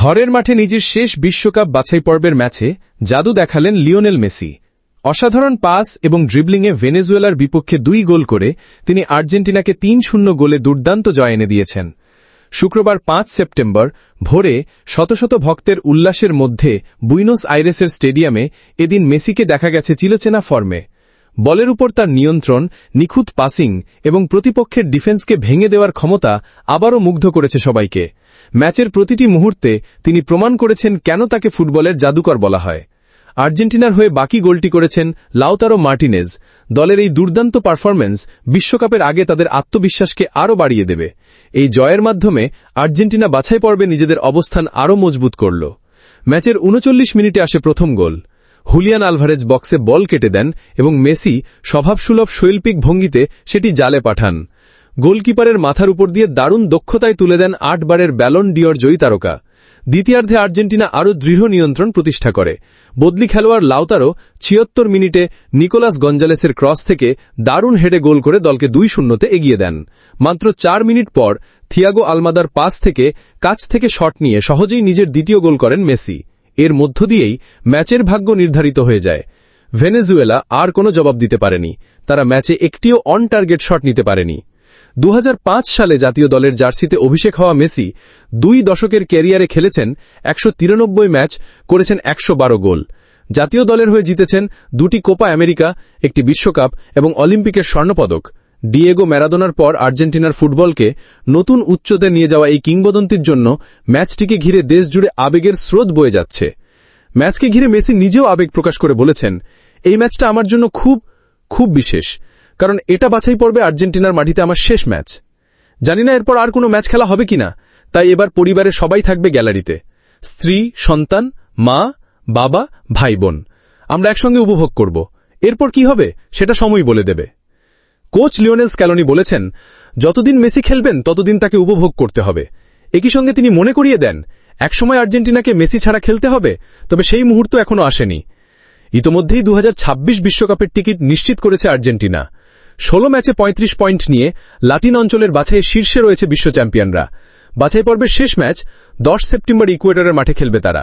ঘরের মাঠে নিজের শেষ বিশ্বকাপ বাছাই পর্বের ম্যাচে জাদু দেখালেন লিওনেল মেসি। অসাধারণ পাস এবং ড্রিবলিংয়ে ভেনেজুয়েলার বিপক্ষে দুই গোল করে তিনি আর্জেন্টিনাকে তিন শূন্য গোলে দুর্দান্ত জয় এনে দিয়েছেন। শুক্রবার পাঁচ সেপ্টেম্বর ভোরে শত শত ভক্তের উল্লাসের মধ্যে বুইনোস আইরেসের স্টেডিয়ামে এদিন মেসিকে দেখা গেছে চিলচেনা ফর্মে। বলের উপর তার নিয়ন্ত্রণ, নিখুঁত পাসিং এবং প্রতিপক্ষের ডিফেন্সকে ভেঙে দেওয়ার ক্ষমতা আবারও মুগ্ধ করেছে সবাইকে। ম্যাচের প্রতিটি মুহূর্তে তিনি প্রমাণ করেছেন কেন তাকে ফুটবলের জাদুকর বলা হয়। আর্জেন্টিনার হয়ে বাকি গোলটি করেছেন লাউতারো মার্টিনেজ। দলের এই দুর্দান্ত পারফরম্যান্স বিশ্বকাপের আগে তাদের আত্মবিশ্বাসকে আরও বাড়িয়ে দেবে। এই জয়ের মাধ্যমে আর্জেন্টিনা বাছাই পর্বে নিজেদের অবস্থান আরও মজবুত করল। ম্যাচের উনচল্লিশ মিনিটে আসে প্রথম গোল। হুলিয়ান আলভারেজ বক্সে বল কেটে দেন এবং মেসি স্বভাবসুলভ শৈল্পিক ভঙ্গিতে সেটি জালে পাঠান। গোলকিপারের মাথার উপর দিয়ে দারুণ দক্ষতায় তুলে দেন আটবারের ব্যালন ডিওর জয়ী তারকা। দ্বিতীয়ার্ধে আর্জেন্টিনা আরও দৃঢ় নিয়ন্ত্রণ প্রতিষ্ঠা করে। বদলি খেলোয়াড় লাউতারো ছিয়ত্তর মিনিটে নিকোলাস গঞ্জালেসের ক্রস থেকে দারুণ হেডে গোল করে দলকে দুই শূন্যতে এগিয়ে দেন। মাত্র চার মিনিট পর থিয়াগো আলমাদার পাস থেকে কাছ থেকে শট নিয়ে সহজেই নিজের দ্বিতীয় গোল করেন মেসি। এর মধ্য দিয়েই ম্যাচের ভাগ্য নির্ধারিত হয়ে যায়। ভেনেজুয়েলা আর কোনো জবাব দিতে পারেনি। তারা ম্যাচে একটিও অন টার্গেট শট নিতে পারেনি। দু হাজার পাঁচ সালে জাতীয় দলের জার্সিতে অভিষেক হওয়া মেসি দুই দশকের ক্যারিয়ারে খেলেছেন একশ তিরানব্বই ম্যাচ, করেছেন একশো বারো গোল। জাতীয় দলের হয়ে জিতেছেন দুটি কোপা আমেরিকা, একটি বিশ্বকাপ এবং অলিম্পিকের স্বর্ণপদক। ডিয়েগো ম্যারাদোনার পর আর্জেন্টিনার ফুটবলকে নতুন উচ্চতে নিয়ে যাওয়া এই কিংবদন্তির জন্য ম্যাচটিকে ঘিরে দেশজুড়ে আবেগের স্রোত বয়ে যাচ্ছে। ম্যাচকে ঘিরে মেসি নিজেও আবেগ প্রকাশ করে বলেছেন, এই ম্যাচটা আমার জন্য খুব খুব বিশেষ, কারণ এটা বাছাই পড়বে আর্জেন্টিনার মাটিতে আমার শেষ ম্যাচ। জানি না এরপর আর কোনো ম্যাচ খেলা হবে কিনা, তাই এবার পরিবারের সবাই থাকবে গ্যালারিতে। স্ত্রী, সন্তান, মা, বাবা, ভাই, বোন, আমরা একসঙ্গে উপভোগ করব। এরপর কি হবে, সেটা সময় বলে দেবে। কোচ লিওনেল স্ক্যালোনি বলেছেন, যতদিন মেসি খেলবেন, ততদিন তাকে উপভোগ করতে হবে। একই সঙ্গে তিনি মনে করিয়ে দেন, একসময় আর্জেন্টিনাকে মেসি ছাড়া খেলতে হবে, তবে সেই মুহূর্ত এখনও আসেনি। ইতোমধ্যেই দু বিশ্বকাপের টিকিট নিশ্চিত করেছে আর্জেন্টিনা। ষোলো ম্যাচে ৩৫ পয়েন্ট নিয়ে লাটিন অঞ্চলের বাছাইয়ে শীর্ষে রয়েছে বিশ্ব চ্যাম্পিয়নরা। বাছাই পর্বের শেষ ম্যাচ দশ সেপ্টেম্বর ইকুয়েডরের মাঠে খেলবে তারা।